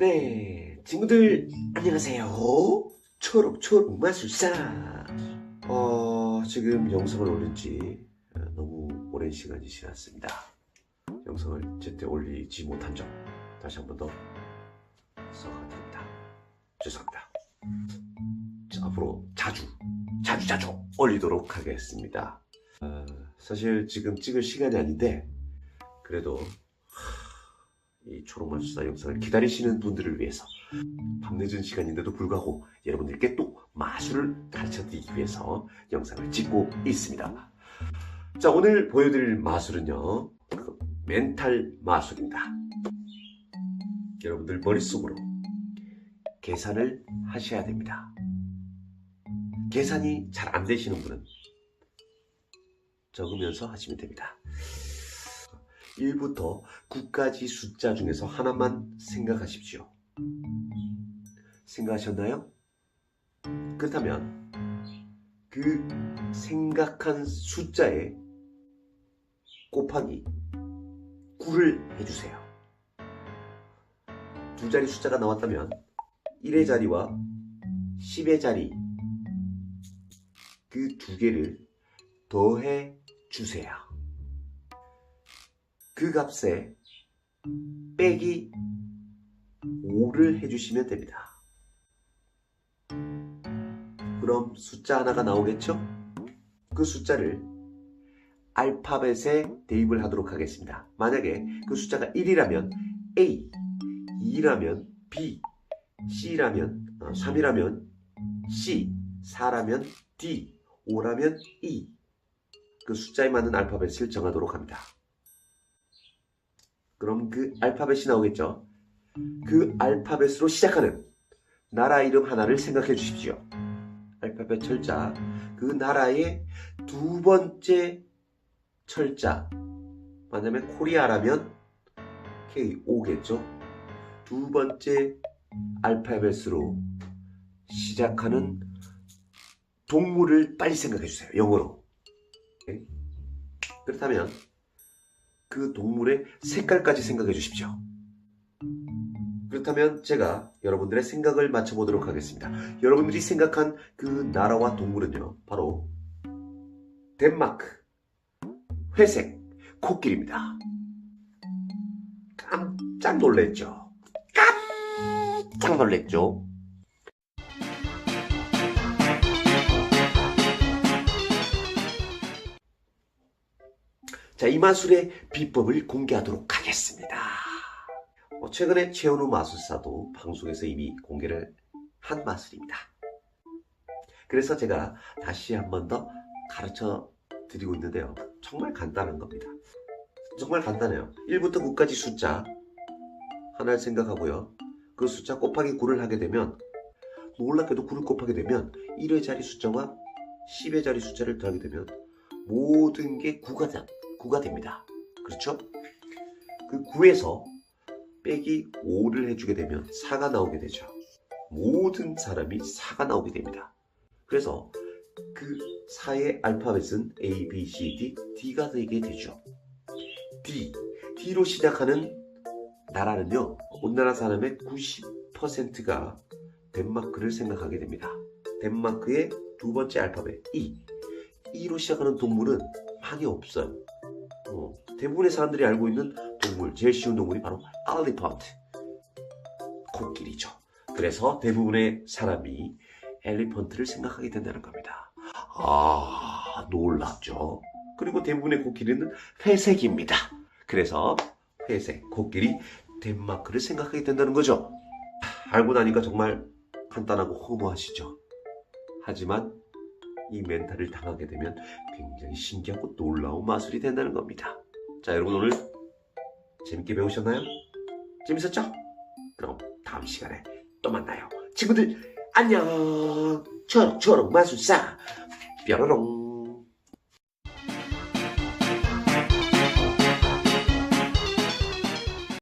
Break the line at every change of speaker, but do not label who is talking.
네, 친구들 안녕하세요. 초록초록 마술사. 어, 지금 영상을 올린 지 어, 너무 오랜 시간이 지났습니다. 영상을 제때 올리지 못한 점 다시 한 번 더 사과드립니다. 죄송합니다. 자, 앞으로 자주, 자주 자주 올리도록 하겠습니다. 어, 사실 지금 찍을 시간이 아닌데 그래도 이 초록마술사 영상을 기다리시는 분들을 위해서 밤늦은 시간인데도 불구하고 여러분들께 또 마술을 가르쳐 드리기 위해서 영상을 찍고 있습니다. 자, 오늘 보여드릴 마술은요, 그 멘탈 마술입니다. 여러분들 머릿속으로 계산을 하셔야 됩니다. 계산이 잘 안 되시는 분은 적으면서 하시면 됩니다. 1부터 9까지 숫자 중에서 하나만 생각하십시오. 생각하셨나요? 그렇다면 그 생각한 숫자에 곱하기 9를 해주세요. 두 자리 숫자가 나왔다면 1의 자리와 10의 자리 그 두 개를 더해 주세요. 그 값에 빼기 5를 해주시면 됩니다. 그럼 숫자 하나가 나오겠죠? 그 숫자를 알파벳에 대입을 하도록 하겠습니다. 만약에 그 숫자가 1이라면 A, 2라면 B, C라면 3이라면 C, 4라면 D, 5라면 E 그 숫자에 맞는 알파벳을 정하도록 합니다. 그럼 그 알파벳이 나오겠죠? 그 알파벳으로 시작하는 나라 이름 하나를 생각해 주십시오. 알파벳 철자, 그 나라의 두 번째 철자. 만약에 코리아라면 K5겠죠? 두 번째 알파벳으로 시작하는 동물을 빨리 생각해 주세요. 영어로. 오케이? 그렇다면 그 동물의 색깔까지 생각해 주십시오. 그렇다면 제가 여러분들의 생각을 맞춰보도록 하겠습니다. 여러분들이 생각한 그 나라와 동물은요, 바로 덴마크 회색 코끼리입니다. 깜짝 놀랬죠? 깜짝 놀랬죠? 자, 이 마술의 비법을 공개하도록 하겠습니다. 어, 최근에 최현우 마술사도 방송에서 이미 공개를 한 마술입니다. 그래서 제가 다시 한 번 더 가르쳐 드리고 있는데요. 정말 간단한 겁니다. 정말 간단해요. 1부터 9까지 숫자 하나를 생각하고요. 그 숫자 곱하기 9를 하게 되면 놀랍게도 9를 곱하게 되면 1의 자리 숫자와 10의 자리 숫자를 더하게 되면 모든 게 9가, 다- 9가 됩니다. 그렇죠? 그 9에서 빼기 5를 해주게 되면 4가 나오게 되죠. 모든 사람이 4가 나오게 됩니다. 그래서 그 4의 알파벳은 A, B, C, D, D가 되게 되죠. D, D로 시작하는 나라는요, 온나라 사람의 90%가 덴마크를 생각하게 됩니다. 덴마크의 두 번째 알파벳 E, E로 시작하는 동물은 많이 없어요. 어, 대부분의 사람들이 알고 있는 동물, 제일 쉬운 동물이 바로 엘리펀트, 코끼리죠. 그래서 대부분의 사람이 엘리펀트를 생각하게 된다는 겁니다. 아, 놀랍죠. 그리고 대부분의 코끼리는 회색입니다. 그래서 회색, 코끼리, 덴마크를 생각하게 된다는 거죠. 알고 나니까 정말 간단하고 허무하시죠. 하지만 이 멘탈을 당하게 되면 굉장히 신기하고 놀라운 마술이 된다는 겁니다. 자, 여러분 오늘 재밌게 배우셨나요? 재밌었죠? 그럼 다음 시간에 또 만나요. 친구들 안녕. 초록 초록 마술사 뾰로롱